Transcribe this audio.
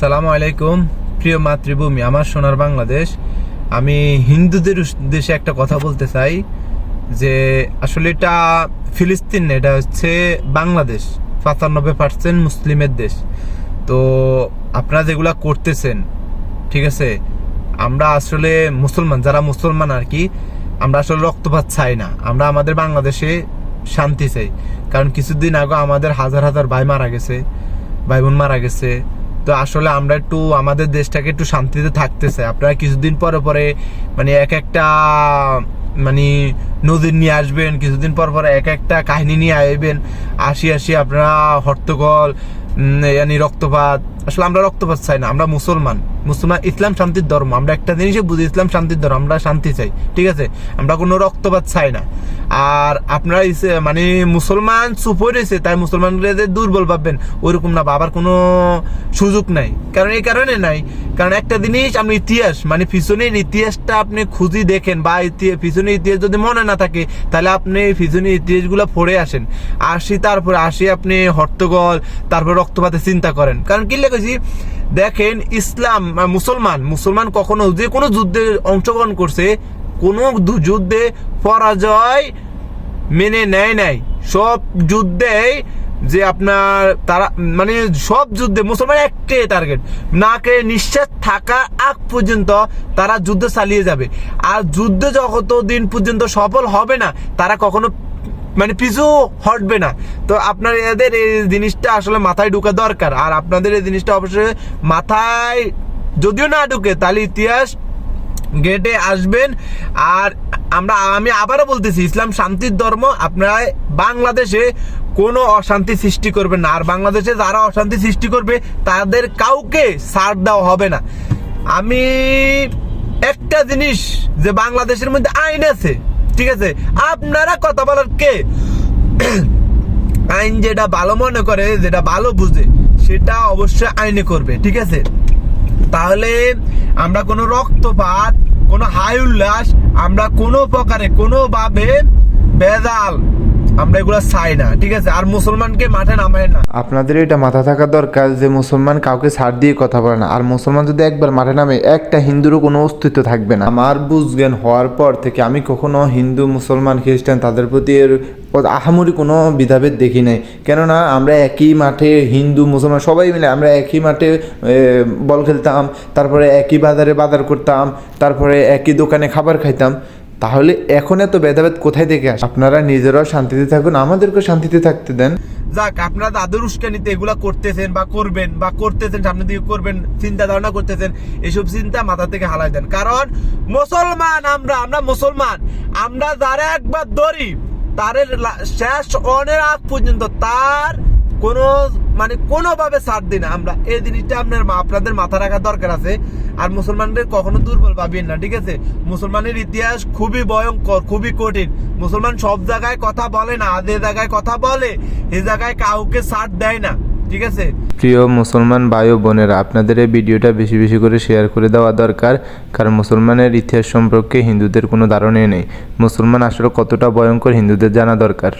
সালামু আলাইকুম, প্রিয় মাতৃভূমি, আমার সোনার বাংলাদেশ। আমি হিন্দুদের উদ্দেশ্যে একটা কথা বলতে চাই, যে আসলে এটা ফিলিস্তিন এটা হচ্ছে বাংলাদেশ পঁচানব্বই পার্সেন্ট মুসলিমের দেশ। তো আপনারা যেগুলা করতেছেন, ঠিক আছে, আমরা আসলে মুসলমান, যারা মুসলমান আর কি, আমরা আসলে রক্তপাত চাই না, আমরা আমাদের বাংলাদেশে শান্তি চাই। কারণ কিছুদিন আগে আমাদের হাজার হাজার ভাই মারা গেছে, ভাই বোন মারা গেছে তো আসলে আমরা একটু আমাদের দেশটাকে একটু শান্তিতে থাকতে চাই আপনারা কিছুদিন পরে পরে মানে এক একটা মানে নদীর নিয়ে আসবেন, কিছুদিন পর পরে এক একটা কাহিনী নিয়ে আসবেন আসি আসি আপনারা হট্টগোল ইয়ানি রক্তপাত আসলে আমরা রক্তপাত চাই না, আমরা মুসলমান। মুসলমান ইসলাম শান্তির ধর্ম, আমরা একটা জিনিসই বুঝি, ইসলাম শান্তির ধর্ম, আমরা শান্তি চাই, ঠিক আছে? আমরা কোনো রক্তপাত চাই না। আর আপনারা মানে মুসলমান চুপ হয়ে রয়েছে তাই মুসলমানদের দুর্বল ভাববেন, ওইরকম না বাবার কোনো সুযোগ নাই। কারণ এই কারণে নাই, কারণ একটা জিনিস আপনি ইতিহাস মানে পিছনের ইতিহাসটা আপনি খুঁজি দেখেন, বা পিছনের ইতিহাস যদি মনে না থাকে, তাহলে আপনি পিছনের ইতিহাসগুলো পড়ে আসেন। আসি তারপর আসি আপনি হট্টগোল, তারপর রক্তপাতে চিন্তা করেন। কারণ কি লেগেছি দেখেন ইসলাম মুসলমান মুসলমান কখনো যে কোনো যুদ্ধে অংশগ্রহণ করছে, কোনো যুদ্ধে পরাজয় মেনে নেয় নাই। সব যুদ্ধেই যে আপনার তারা মানে সব যুদ্ধে মুসলমান একটাই টার্গেট নাকে নিঃশ্বাস থাকা আগ পর্যন্ত তারা যুদ্ধ চালিয়ে যাবে। আর যুদ্ধ যত দিন পর্যন্ত সফল হবে না, তারা কখনো মানে পিছু হটবে না। তো আপনার এদের এই জিনিসটা আসলে মাথায় ঢুকা দরকার। আর আপনাদের এই জিনিসটা অবশ্যই মাথায় যদিও না ঢুকে, তাহলে ইতিহাস গেটে আসবেন। আর আমরা, আমি আবারও বলতেছি, ইসলাম শান্তির ধর্ম আপনারা বাংলাদেশে কোনো অশান্তি সৃষ্টি করবেন না। আর বাংলাদেশে যারা অশান্তি সৃষ্টি করবে, তাদের কাউকে ছাড় দেওয়া হবে না। আমি একটা জিনিস যে বাংলাদেশের মধ্যে আইন আছে ঠিক আছে? আপনারা কথা বলার কে? আইন যেটা ভালো মনে করে, যেটা ভালো বুঝে, সেটা অবশ্যই আইনে করবে, ঠিক আছে? তাহলে আমরা কোনো রক্তপাত, কোনো হাই উল্লাস, আমরা কোনো প্রকারে কোনোভাবে বেজাল আমরা এগুলো চাই না, ঠিক আছে? আর মুসলমানকে মাঠে নামায় না। আপনাদের এটা মাথা থাকা দরকার যে মুসলমান কাউকে ছাড় দিয়ে কথা বলে না। আর মুসলমান যদি একবার মাঠে নামে, একটা হিন্দুরও কোনো অস্তিত্ব থাকবে না। আমার বুঝজ্ঞান হওয়ার পর থেকে আমি কখনো হিন্দু, মুসলমান, খ্রিস্টান, তাদের প্রতি এর আহামরি কোনো বিধাভেদ দেখি নাই। কেননা, আমরা একই মাঠে হিন্দু, মুসলমান সবাই মিলে আমরা একই মাঠে বল খেলতাম, তারপরে একই বাজারে বাজার করতাম, তারপরে একই দোকানে খাবার খাইতাম। তাহলে এখন এত ভেদাভেদ কোথায় থেকে আসে? আপনারা নিজেরাও শান্তিতে থাকুন, আমাদেরকেও শান্তিতে থাকতে দেন। যাক, আপনারা দাদুর উস্কানিতে এগুলা করতেছেন বা করবেন বা করতেছেন, সামনে দিকে করবেন, চিন্তা ধারণা করতেছেন, এসব চিন্তা মাথা থেকে হালাই দেন। কারণ মুসলমান আমরা আমরা মুসলমান। আমরা যারা একবার ধরি, তার শেষ আগ পর্যন্ত তার কোনো মানে কোনোভাবে ছাড় দিই না। আমরা এই জিনিসটা আপনার আপনাদের মাথা রাখার দরকার আছে। আর মুসলমানদের কখনো দুর্বল ভাবেন না, ঠিক আছে? মুসলমানের ইতিহাস খুবই ভয়ঙ্কর, খুবই কঠিন। মুসলমান সব জায়গায় কথা বলে না যে জায়গায় কথা বলে, এ জায়গায় কাউকে ছাড় দেয় না, ঠিক আছে? প্রিয় মুসলমান ভাই ও বোনেরা, আপনাদের এই ভিডিওটা বেশি বেশি করে শেয়ার করে দেওয়া দরকার, কারণ মুসলমানের ইতিহাস সম্পর্কে হিন্দুদের কোনো ধারণাই নেই। মুসলমান আসলে কতটা ভয়ঙ্কর হিন্দুদের জানা দরকার।